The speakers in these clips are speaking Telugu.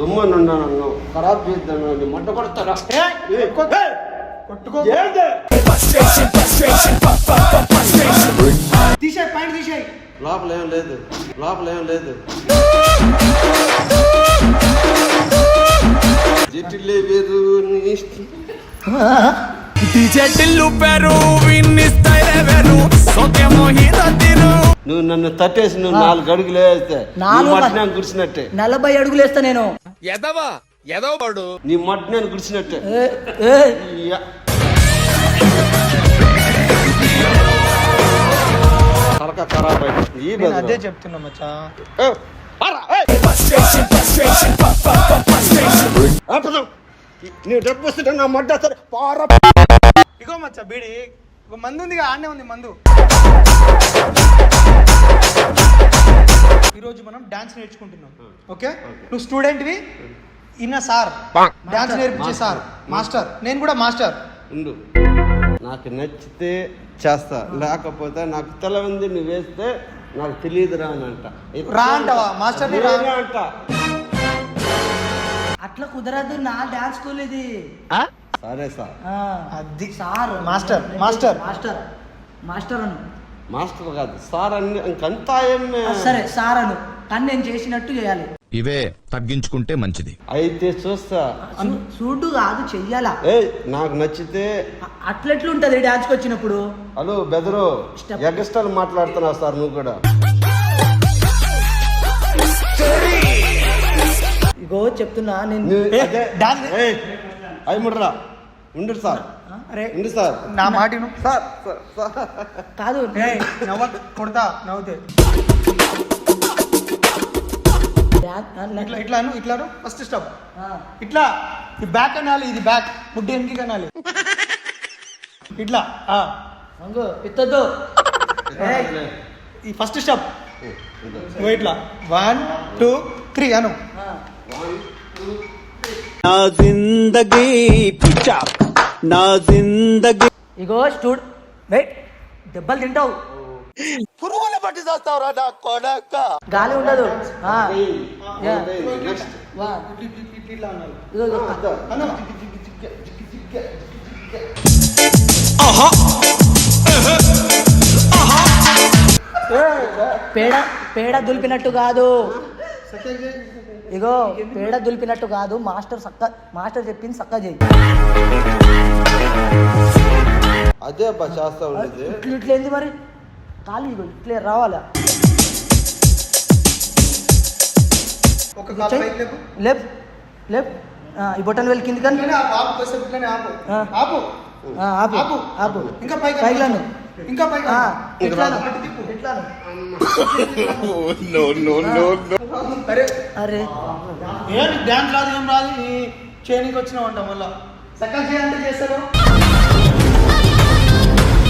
గమ్మనున్నాను అన్నావు ఖరాబ్ చేద్దాను నీ మంట కొడతారా? ఏయ్, కొట్- కొట్టుకో. ఏంది? తీసేయ్ పాయింట్ తీసేయ్. లోపల ఏం లేదు లోపల ఏం లేదు. జటిలే వేరు. చెట్టిల్లు పెరు విన్నిస్తాయి వెరు. సోకే మోహిరతిరు నువ్వు నన్ను తట్టేసి నువ్వు నాలుగు అడుగులు వేస్తే నీ నాలుగు మట్టి నేను గుడిచినట్టే నలభై అడుగులు వేస్తా నేను. ఎదవా? ఎదవ పడు నీ మట్టి నేను గుడిచినట్టే ఏ, ఏ, యా. తలక ఖరాబ్ అదే. చెప్తున్నా మచ్చా. ఏ, పారా, ఏ. ఆ, పదం. నీ డబ్బు వస్తుంటే నా మడ్డ సరే పార. ఇగో మచ్చా బీడి. ఒక మందు ఉందిగా ఆడనే ఉంది మందు. ఈరోజు మనం డాన్స్ నేర్చుకుంటున్నాం. ఓకే? నువ్వు స్టూడెంట్వి? ఇన్న సార్. డాన్స్ నేర్పించే సార్. మాస్టర్. నేను కూడా మాస్టర్. ఉండు. నాకు నచ్చితే చేస్తా. లేకపోతే నాకు తెలవింది నువ్వు వేస్తే నాకు తెలియదు రా అని అంట. రా అంటావా? మాస్టర్ని రా. నేనే అంట. అట్లా కుదరదు నా డాన్స్ స్కూల్ ఇది. సరే సార్. ఆ, అది sir. Master, master. Master. Master అను. మాస్టర్ కాదు సార్ అన్ని ఇంకంతా ఆ, సరే సార్ అను. కానీ నేను చేసినట్టు చేయాలి. ఇవే తగ్గించుకుంటే మంచిది. అయితే చూస్తా. చూడు కాదు చెయ్యాలా? ఏ నాకు నచ్చితే అ- అట్లెట్లుంటది డాన్స్కి వచ్చినప్పుడు? హలో బెదరు. ఎగస్టాల్ మాట్లాడుతున్నావు సార్ నువ్వు కూడా. ఇగో చెప్తున్నా నేను ఏ, డాన్స్- అయి ముడ్రా ఉండు సార్. అరే ఉండు సార్. నా మాట విను. సార్ కాదు ఏయ్, నవ్వ కొడతా నవ్వుతే. ఇట్లా ఇట్లాను ఇట్లాను ఫస్ట్ స్టెప్. ఆ, ఇట్లా ఈ బ్యాక్ అనాలి ఇది బ్యాక్. ముడ్డు వెనక్కి అనాలి. ఇట్లా ఆ. వంగు ఎత్తొద్దు ఏయ్, ఈ ఫస్ట్ స్టెప్. ఇగో ఇట్లా. వన్ టూ త్రీ అను. ఆ, నా జిందగీ నా జిందగీ ఇగో స్టూడ్ వెయిట్ దెబ్బలు తింటావు పురుగులు పట్టి చేస్తావురా నా కొడక గాలి ఉండదు ఆ, యా. నెక్స్ట్ వా. ఇట్లా అనాలి ఇగో, ఇగో. అను పేడ పేడ దులిపినట్టు కాదు ఇగో పేడ దులిపినట్టు కాదు మాస్టర్ సక్క మాస్టర్ చెప్పింది సక్క చేయి. అదే అబ్బా ఉండేది. ఇట్లా ఇట్లా ఏంది మరి? కాలు ఇగో ఇట్లే రావాలా? లేపు. లేప్ ఈ బొటన్ వెళ్ళి కింది కానీ ఆపు ఆపు. ఆపు. ఇంకా పైకి. ఇంకా అరే. అరే. ఏం డాన్స్ రాదు ఏం రాదు ఈ చేయనికి వచ్చినావు అంట మళ్ళా. సక్కలు చేయాలంటే చేస్తారు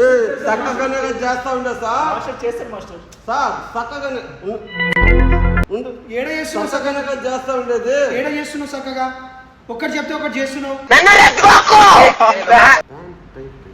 ఏ, చక్కగానే చేస్తా ఉండే సార్. మాస్టర్ చేస్తారు మాస్టర్. సార్ చక్కగానే ఉండు. ఏడ చేస్తున్నావు చక్కగానే చేస్తా ఉండేది. ఏడ చేస్తున్నావు చక్కగా ఒక్కటి చెప్తే ఒకటి చేస్తున్నావు.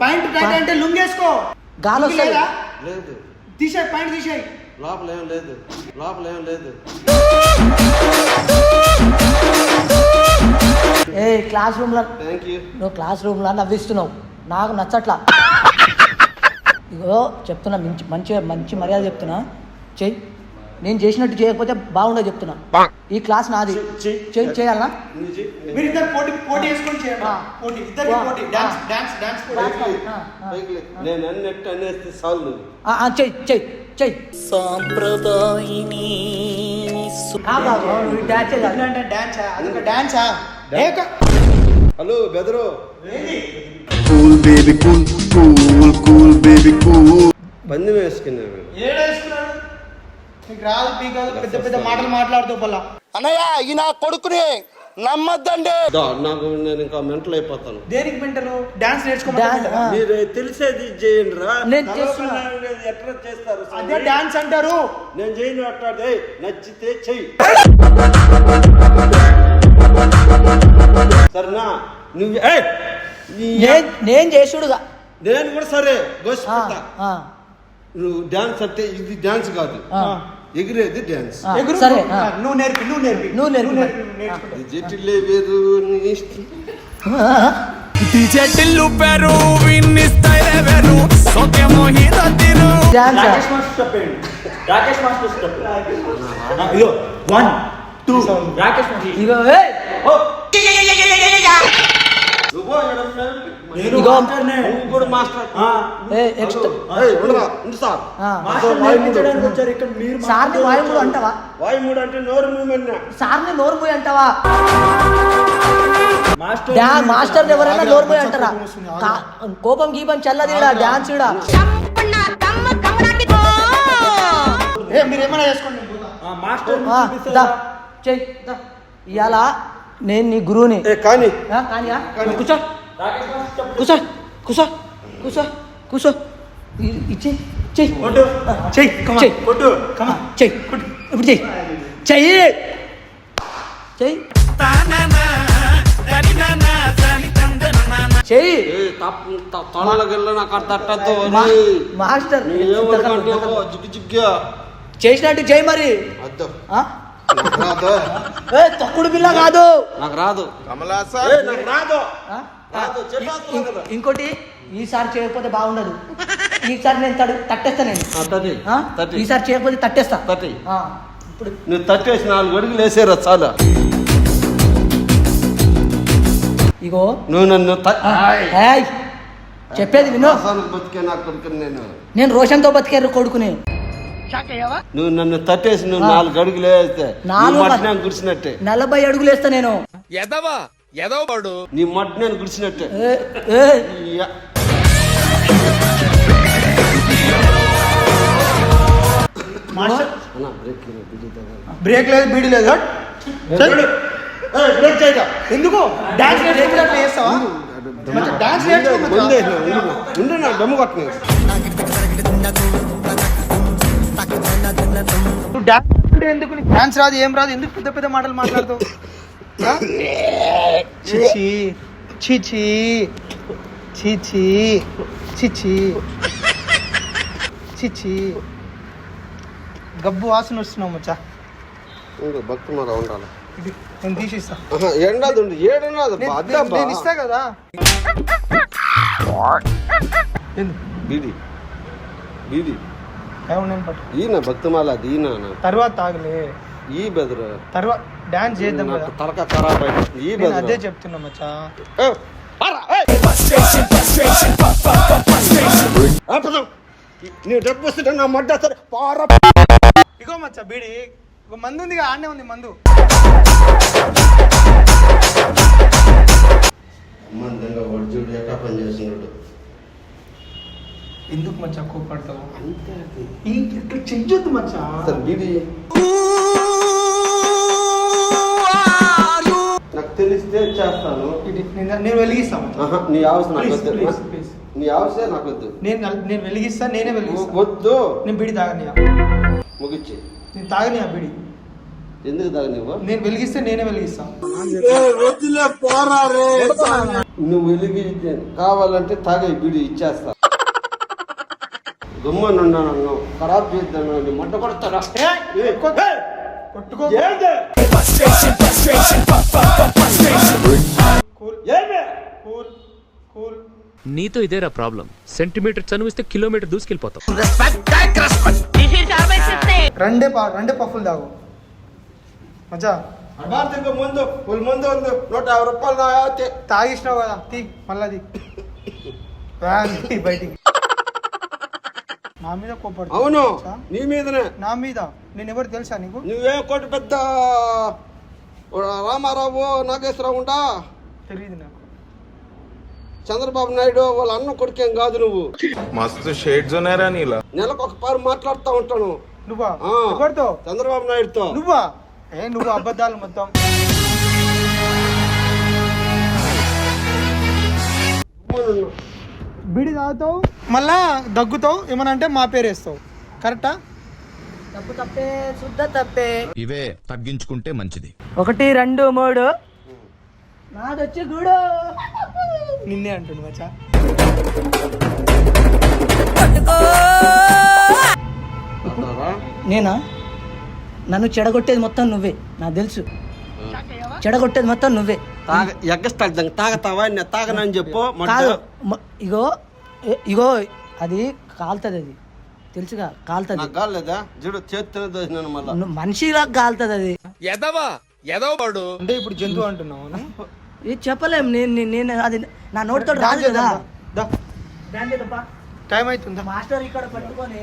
పాయింట్ టైట్ అంటే లుంగేసుకో. గాలి వస్తది. లేదా? లేదు. తీసేయ్ పాయింట్ తీసేయ్. లోపల ఏం లేదు. లోపల ఏం లేదు. ఏ క్లాస్ రూమ్లో థ్యాంక్ యూ. నువ్వు క్లాస్ రూమ్లో నవ్విస్తున్నావు. నాకు నచ్చట్లా. ఇగో చెప్తున్నా మంచి మంచి మంచి మర్యాద చెప్తున్నా. చెయ్యి నేను చేసినట్టు చేయకపోతే బాగుండదు చెప్తున్నా. ఈ క్లాస్ నాది. చెయ్. చెయ్యి చేయాలా మీరు ఇద్దరు పోటీ పోటీ వేసుకొని చేయండి. ఆ. పోటీ ఇద్దరికి వా. పోటీ. డాన్స్ ఆ. డాన్స్ డాన్స్ పోటీ. డాన్స్ పోటీ. ఆ, ఆ. పైకి లే. నేను అన్నట్టు అనేస్తే చాలు నువ్వు. ఆ, ఆ, చెయ్యి చెయ్యి చెయ్యి సాంప్రదాయిని ఆగు, ఆగు, ఆగు, ఈ డాన్స్ చేయాలి. ఎట్లా అంటే డాన్సా అదొక డాన్సా. ఏక హలో బెదరు. ఏంది cool baby cool cool cool baby cool. పంది వేసుకున్నాను ఏడ వేసుకున్నాడు? నీకు రాదు పీకాదు పెద్ద పెద్ద మాటలు మాట్లాడుతూ పల్ల అన్నయ్య ఈ నా కొడుకుని నమ్మద్దండి. దా, నాకు నేను ఇంకా మెంటల్ అయిపోతాను. దేనికి మెంటలు? డాన్స్ ఆ. మీరు తెలిసేది చేయండి రా నేను చేస్తున్నా. నేను ఎట్లా చేస్తారు అదే డాన్స్ అంటారు. నేను చేయను అట్లా ఏయ్, నచ్చితే చెయ్యి. సరేనా నువ్వు ఏయ్, నీ- నేను నేను చేసుడుగా. నేను కూడా సరే గోసిపోతా. నువ్వు డాన్స్ అంటే ఇది డాన్స్ కాదు. ఆ. ఎగిరేది డ్యాన్స్ ఆ, ఎగురు సరే నువ్వు- నేర్పి నువ్వు నేర్పి. నువ్వు వేరు పెరు వెరు. సోకేమో హీరో తిరు రాకేష్ మాస్టర్ చెప్పండి రాకేష్ మాస్టర్ ఇదో వన్ టూ రాకేష్ మాస్టర్ ఇగో ఏయ్, నువ్వు సార్ని వాయుముడు అంటావా? వాయుమూడు అంటే నోరు మూమెంట్ సార్ని నోరు పోయి అంటావా? మాస్టర్ డా మాస్టర్ ఎవరైనా నోరు అంటారా? కోపం గీపం చల్లది డాన్స్ ఈడ. ఏ మీరు ఏమైనా చేసుకోండి నేను పోతా. ఆ, మాస్టర్. ఇవాళ నేను నీ గురువుని ఏ కానీ ఆ, కానీయా కూర్చో రాకేష్ మాస్టర్ చెప్పండి కూర్చో కూర్చో కూర్చో కూర్చో ఇ- ఇచ్చి చెయ్యి కొట్టు చెయ్ come on. చెయ్ కొట్టు కమా చెయ్యి ఇప్పుడు చెయ్యి చెయ్యి చెయ్యి చెయ్యి ఏ తప్పు తొలగల్ల నాకు అర్థ తట్టద్దు మా- మాస్టర్ ఏమనుకుంటే జిగ్గు జిగ్గా చేసినట్టు చెయ్యి మరి అద్దు ఆ? నాకు రాదు ఏ తొక్కుడు పిల్ల కాదు. నాకు రాదు. కమలా ఏ, నాకు రాదు. ఇంకోటి ఈసారి చేయకపోతే బాగుండదు. ఈసారి నేను తడు తట్టేస్తా నేను. ఆ, తట్టి. ఆ? తట్టి. ఈసారి చేయకపోతే తట్టేస్తా. తట్టి. ఆ, ఇప్పుడు నువ్వు తట్టేసి నాలుగు అడుగులు వేసేరా చాలు. ఇగో. నువ్వు నన్ను చెప్పేది విను. బతికే నా కొడుకుని నేను? నేను రోషన్తో బతికారు కొడుకుని. నువ్వు నన్ను తట్టేసి నువ్వు నాలుగు అడుగులు వేస్తే నీ నాలుగు మట్టి నేను గుడిచినట్టే నలభై అడుగులు వేస్తా నేను. ఎదవా? ఎదవ వాడు నీ మట్టి నేను గుడిచినట్టే బ్రేక్ లేదు బీడి లేదు బ్రేక్ చేయగా. ఎందుకు? డాన్స్ మంచి డాన్స్ నేర్చుకో ఉండు, ఉండు. నా దమ్ము నువ్వు డాన్స్ ఎందుకు డాన్స్ రాదు ఏం రాదు ఎందుకు పెద్ద పెద్ద మాటలు మాట్లాడుతావు? చిచి చిచి చిచి చిచి చిచి గబ్బు వాసన వస్తున్నావు మచ్చా. భక్తి మరి ఉండాలి. నేను తీసిస్తా. ఎండదు ఏడున్నది నేను- ఇస్తా కదా. ఎందుకు బీడి ఈయన భక్తిమాల అది ఈయన తర్వాత తాగలే ఈ బెదరు? తర్వాత డాన్స్ చేద్దాం తలక ఖరాబ్ అయింది. ఈ నేను అదే బెదరు చెప్తున్నా మచ్చా. నీ డబ్బు వస్తుంటే నా మడ్డ సరే. పార. ఇగో మచ్చా బీడి. ఇగో మందు ఉంది ఆడనే ఉంది మందు. మందంగా వాడు చూడు ఎట్లా పని చేస్తున్నాడు. ఎందుకు మచ్చా కోపడతావు అంతే అది. ఇట్లా చెయ్యొద్దు మచ్చా? సార్ బీడి నాకు తెలిస్తే చేస్తాను. ఇది నేను నేను వెలిగిస్తా మచ్చా. ఆహా, నీ అవసరం నాకు Please, వద్దు. please. నీ అవసరం నాకు వద్దు. నేను నల్- నేను వెలిగిస్తా నేనే వెలిగిస్తా. వద్దు. నేను బీడి తాగనియా ముగిచ్చి. నేను తాగనియా బీడి. ఎందుకు తాగు నువ్వు నేను వెలిగిస్తే నేనే వెలిగిస్తా. నువ్వు వెలిగి కావాలంటే తాగే బీడి ఇచ్చేస్తా. గమ్మనున్నా నన్ను ఖరాబ్ చేద్దాను నీ మొట్ట కొడతారా ఏయ్, కొట్టుకో. కొట్టుకో కూల్. Cool cool. నీతో ఇదేరా ప్రాబ్లం. సెంటీమీటర్ చనువిస్తే కిలోమీటర్ దూసుకెళ్ళిపోతాం. రెండే పా రెండే పఫ్ఫులు తాగు. మచ్చా? అబార్థంగా ముందు ఫుల్ ముందు ఉంది. నూట యాభై రూపాయలు. తాగిసినావు కదా తీ మళ్ళా బయటికి. నా మీద కోపడుతుంది అవును నీ మీదనే. నా మీద. నేను ఎవరు తెలుసా నీకు? నువ్వే కోటి పెద్ద రామారావు నాగేశ్వరరావు ఉండా? తెలియదు నాకు. చంద్రబాబు నాయుడు వాళ్ళ అన్న కొడుకేం కాదు నువ్వు. మస్తు షేడ్స్ ఉన్నారా నీలా. నెలకు ఒక పారు మాట్లాడుతూ ఉంటాను. నువ్వా. ఎవరితో? చంద్రబాబు నాయుడుతో. నువ్వా? ఏ నువ్వు అబద్ధాలు మొత్తం. బిడి తాగుతావు మళ్ళా దగ్గుతావు ఏమన్నా అంటే మా పేరు వేస్తావు. కరెక్టా తప్పు తప్పే శుద్ధ తప్పే. ఇవే తగ్గించుకుంటే మంచిది. ఒకటి రెండు మూడు. నాదొచ్చి గూడు. నిన్నే అంటుండు మచ్చా? నేనా? నన్ను చెడగొట్టేది మొత్తం నువ్వే నాకు తెలుసు. చెడగొట్టేది మొత్తం నువ్వే. తాగ ఎగ్గస్తాడు తాగతావా నేను తాగనని చెప్పు కాదు ఇగో ఇగో అది కాలుతుంది అది. తెలుసుగా కాలుతుంది. కాలేదా చూడు మనిషిలా కాలుతుంది అది. ఎదవా? ఎదవ వాడు. అంటే ఇప్పుడు జంతువు అంటున్నావు? ఇది చెప్పలేం నేను నేను- అది నా నోటితో రాదు కదా. టైం అవుతుందా? మాస్టర్ ఇక్కడ పట్టుకొని.